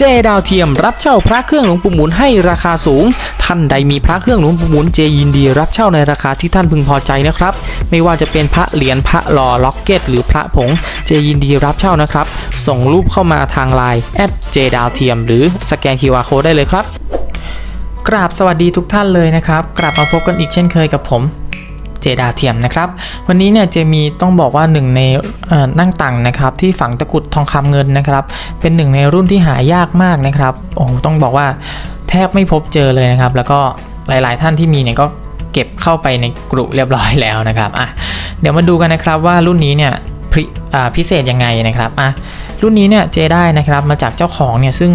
เจดาวเทียมรับเช่าพระเครื่องหลวงปู่หมุนให้ราคาสูง ท่านใดมีพระเครื่องหลวงปู่หมุนเจยินดี รับเช่าในราคาที่ท่านพึงพอใจนะครับ ไม่ว่าจะเป็นพระเหรียญพระหล่อล็อกเก็ต หรือพระผงเจยินดีรับเช่านะครับ ส่งรูปเข้ามาทางไลน์แอดเจดาวเทียมหรือสแกน QR Code ได้เลยครับกราบสวัสดีทุกท่านเลยนะครับ กลับมาพบกันอีกเช่นเคยกับผม เจดาเทียมนะครับ วันนี้เนี่ยเจมีต้องบอกว่าหนึ่งในนั่งตังนะครับที่ฝังตะกุดทองคำเงินนะครับ เป็นหนึ่งในรุ่นที่หายากมากนะครับโอ้โหต้องบอกว่าแทบไม่พบเจอเลยนะครับ แล้วก็หลาย ๆ ท่านที่มีเนี่ยก็เก็บเข้าไปในกรุเรียบร้อยแล้วนะครับอะเดี๋ยวมาดูกันนะครับว่ารุ่นนี้เนี่ยพิอ่าพิเศษยังไงนะครับอะรุ่นนี้เนี่ยเจได้นะครับมาจากเจ้าของเนี่ยซึ่ง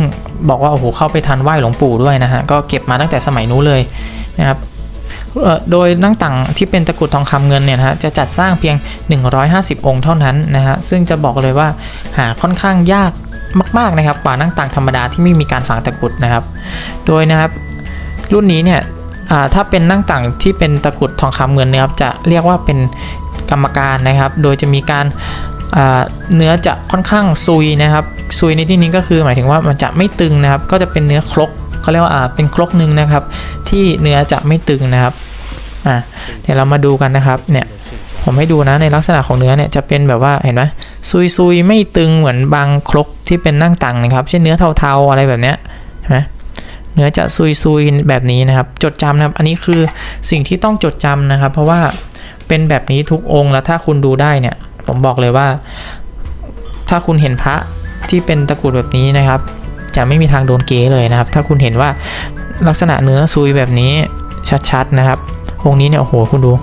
บอกว่าโอ้โหเข้าไปทันไหว้หลวงปู่ด้วยนะฮะก็เก็บมาตั้งแต่สมัยนู้นเลยนะครับ โดยนั่งต่างที่เป็นตะกรุดทองคำเงินเนี่ยนะฮะจะจัดสร้างเพียง 150 องค์เท่านั้นนะฮะซึ่งจะบอกเลยว่าหาค่อนข้างยากมากๆนะครับกว่านั่งต่างธรรมดาที่ไม่มีการฝังตะกรุดนะครับ โดยนะครับรุ่นนี้เนี่ยถ้าเป็นนั่งต่างที่เป็นตะกรุดทองคำเงินนะครับจะเรียกว่าเป็นกรรมการนะครับ โดยจะมีการเนื้อจะค่อนข้างซุยนะครับซุยในที่นี้ก็คือหมายถึงว่ามันจะไม่ตึงนะครับ ก็จะเป็นเนื้อครกเขาเรียกว่าเป็นครกหนึ่งนะครับ ที่เนื้อจะไม่ตึงนะครับอะเดี๋ยวเรามาดูกันนะครับเนี่ยผมให้ดูนะในลักษณะของเนื้อเนี่ยจะเป็นแบบว่าเห็นไหมซุยซุยไม่ตึงเหมือนบางครกที่เป็นนั่งตังนะครับเช่นเนื้อเทาๆอะไรแบบเนี้ยเห็นไหมเนื้อจะซุยซุยแบบนี้นะครับ จดจำนะครับ อันนี้คือสิ่งที่ต้องจดจำนะครับ เพราะว่าเป็นแบบนี้ทุกองค์แล้วถ้าคุณดูได้เนี่ย ผมบอกเลยว่า ถ้าคุณเห็นพระที่เป็นตะกรุดแบบนี้นะครับ จะไม่มีทางโดนเก๋เลยนะครับ ถ้าคุณเห็นว่า ลักษณะเนื้อซุยแบบนี้ชัดๆนะครับ องค์นี้เนี่ยโอ้โหคุณดู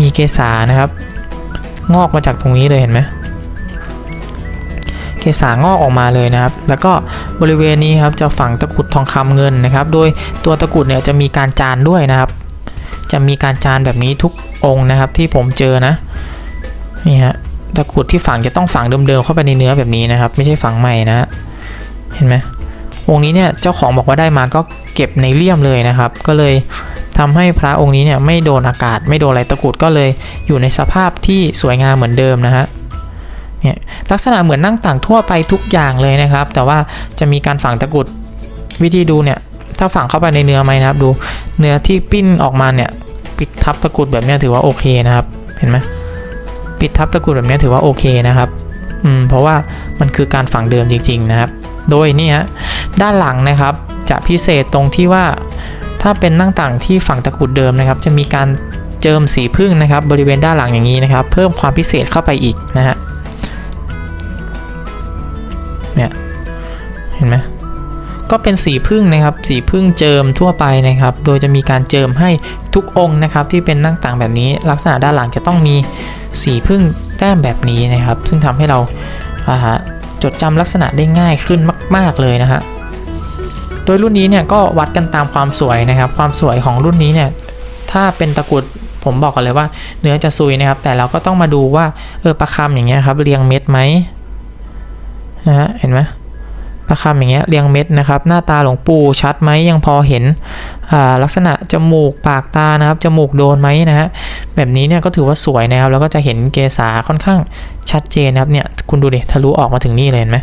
มีเกษานะครับ งอกมาจากตรงนี้เลยเห็นไหมเกษางอกออกมาเลยนะครับ แล้วก็บริเวณนี้ครับจะฝังตะกุดทองคำเงินนะครับ โดยตัวตะกุดเนี่ยจะมีการจานด้วยนะครับ จะมีการจานแบบนี้ทุกองค์นะครับที่ผมเจอนะนี่ฮะตะกุดที่ฝังจะต้องฝังเดิมๆเข้าไปในเนื้อแบบนี้นะครับ ไม่ใช่ฝังใหม่นะ เห็นไหม องค์นี้เนี่ยเจ้าของบอกว่าได้มาก็เก็บในเลี่ยมเลยนะครับ ก็เลยทำให้พระองค์นี้เนี่ยไม่โดนอากาศไม่โดนอะไรตะกุดก็เลยอยู่ในสภาพที่สวยงามเหมือนเดิมนะฮะเนี่ยลักษณะเหมือนนั่งต่างทั่วไปทุกอย่างเลยนะครับ แต่ว่าจะมีการฝังตะกุดวิธีดูเนี่ยถ้าฝังเข้าไปในเนื้อไหมนะครับ ดูเนื้อที่ปิ้นออกมาเนี่ยปิดทับตะกุดแบบนี้ถือว่าโอเคนะครับ เห็นไหมปิดทับตะกุดแบบนี้ถือว่าโอเคนะครับอืมเพราะว่ามันคือการฝังเดิมจริง ๆนะครับ โดยนี่ฮะ ด้านหลังนะครับจะพิเศษตรงที่ว่าถ้าเป็นนั่งต่างที่ฝั่งตะกุดเดิมนะครับ จะมีการเจิมสีพึ่งนะครับ บริเวณด้านหลังอย่างนี้นะครับ เพิ่มความพิเศษเข้าไปอีกนะฮะเนี่ยเห็นไหมก็เป็นสีพึ่งนะครับ สีพึ่งเจิมทั่วไปนะครับ โดยจะมีการเจิมให้ทุกองค์นะครับ ที่เป็นนั่งต่างแบบนี้ ลักษณะด้านหลังจะต้องมีสีพึ่งแต้มแบบนี้นะครับ ซึ่งทำให้เราจดจำลักษณะได้ง่ายขึ้นมาก ๆเลยนะฮะ โดยรุ่นนี้เนี่ยก็วัดกันตามความสวยนะครับ ความสวยของรุ่นนี้เนี่ยถ้าเป็นตะกรุดผมบอกกันเลยว่าเนื้อจะซุยนะครับ แต่เราก็ต้องมาดูว่าเออประคำอย่างเงี้ยครับเรียงเม็ดไหมนะฮะเห็นไหมประคำอย่างเงี้ยเรียงเม็ดนะครับ หน้าตาหลวงปู่ชัดไหมยังพอเห็นลักษณะจมูกปากตานะครับจมูกโดนไหมนะฮะแบบนี้เนี่ยก็ถือว่าสวยนะครับ แล้วก็จะเห็นเกษาค่อนข้างชัดเจนนะครับเนี่ยคุณดูดิทะลุออกมาถึงนี่เลยเห็นไหม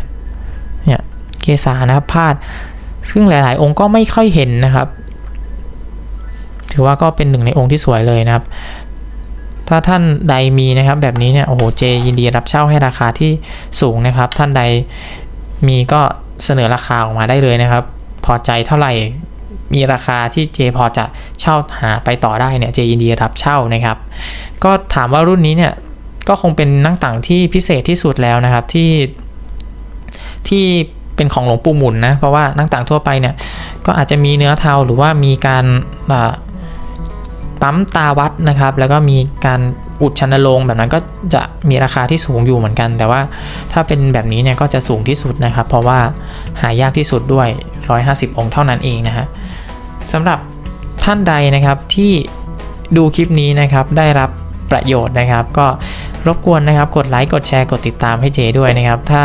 เนี่ยเกษานะครับพาด ซึ่งหลาย ๆ องค์ก็ไม่ค่อยเห็นนะครับ ถือว่าก็เป็นหนึ่งในองค์ที่สวยเลยนะครับ ถ้าท่านใดมีนะครับ แบบนี้เนี่ยโอ้โหเจยินดีรับเช่าให้ราคาที่สูงนะครับ ท่านใดมีก็เสนอราคาออกมาได้เลยนะครับ พอใจเท่าไหร่มีราคาที่เจพอจะเช่าหาไปต่อได้เนี่ยเจยินดีรับเช่านะครับ ก็ถามว่ารุ่นนี้เนี่ยก็คงเป็นนั่งต่างที่พิเศษที่สุดแล้วนะครับที่ที่ เป็นของหลวงปู่หมุนนะเพราะว่านั่งต่างทั่วไปเนี่ยก็อาจจะมีเนื้อเทาหรือว่ามีการปั๊มตาวัดนะครับ แล้วก็มีการอุดชันโลงแบบนั้นก็จะมีราคาที่สูงอยู่เหมือนกัน แต่ว่าถ้าเป็นแบบนี้เนี่ยก็จะสูงที่สุดนะครับ เพราะว่าหายากที่สุดด้วย 150 องค์เท่านั้นเองนะฮะสำหรับท่านใดนะครับที่ดูคลิปนี้นะครับได้รับประโยชน์นะครับ ก็ รบกวนนะครับกดไลค์กดแชร์กดติดตามให้เจด้วยนะครับ ถ้า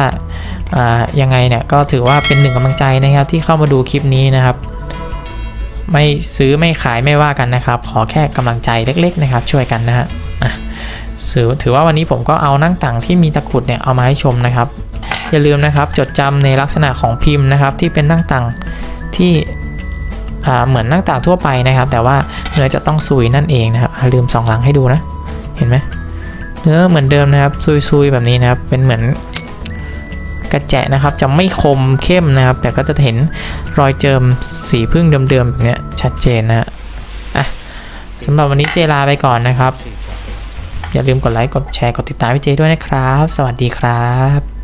ยังไงเนี่ยก็ถือว่าเป็นหนึ่งกำลังใจนะครับที่เข้ามาดูคลิปนี้นะครับ ไม่ซื้อไม่ขายไม่ว่ากันนะครับ ขอแค่กำลังใจเล็ก ๆ นะครับ ช่วยกันนะฮะถือถือว่าวันนี้ผมก็เอานั่งต่างที่มีตะกรุดเนี่ยเอามาให้ชมนะครับ อย่าลืมนะครับจดจำในลักษณะของพิมพ์นะครับ ที่เป็นนั่งต่างที่เหมือนนั่งต่างทั่วไปนะครับ แต่ว่าเนื้อจะต้องซุยนั่นเองนะครับลืมสองหลังให้ดูนะ เห็นไหม เนื้อเหมือนเดิมนะครับซุยๆแบบนี้นะครับ เป็นเหมือนกระแจะนะครับ จะไม่คมเข้มนะครับ แต่ก็จะเห็นรอยเจิมสีพึ่งเดิมๆแบบเนี้ยชัดเจนนะฮะอะสำหรับวันนี้เจลาไปก่อนนะครับ อย่าลืมกดไลค์กดแชร์กดติดตามพี่เจด้วยนะครับ สวัสดีครับ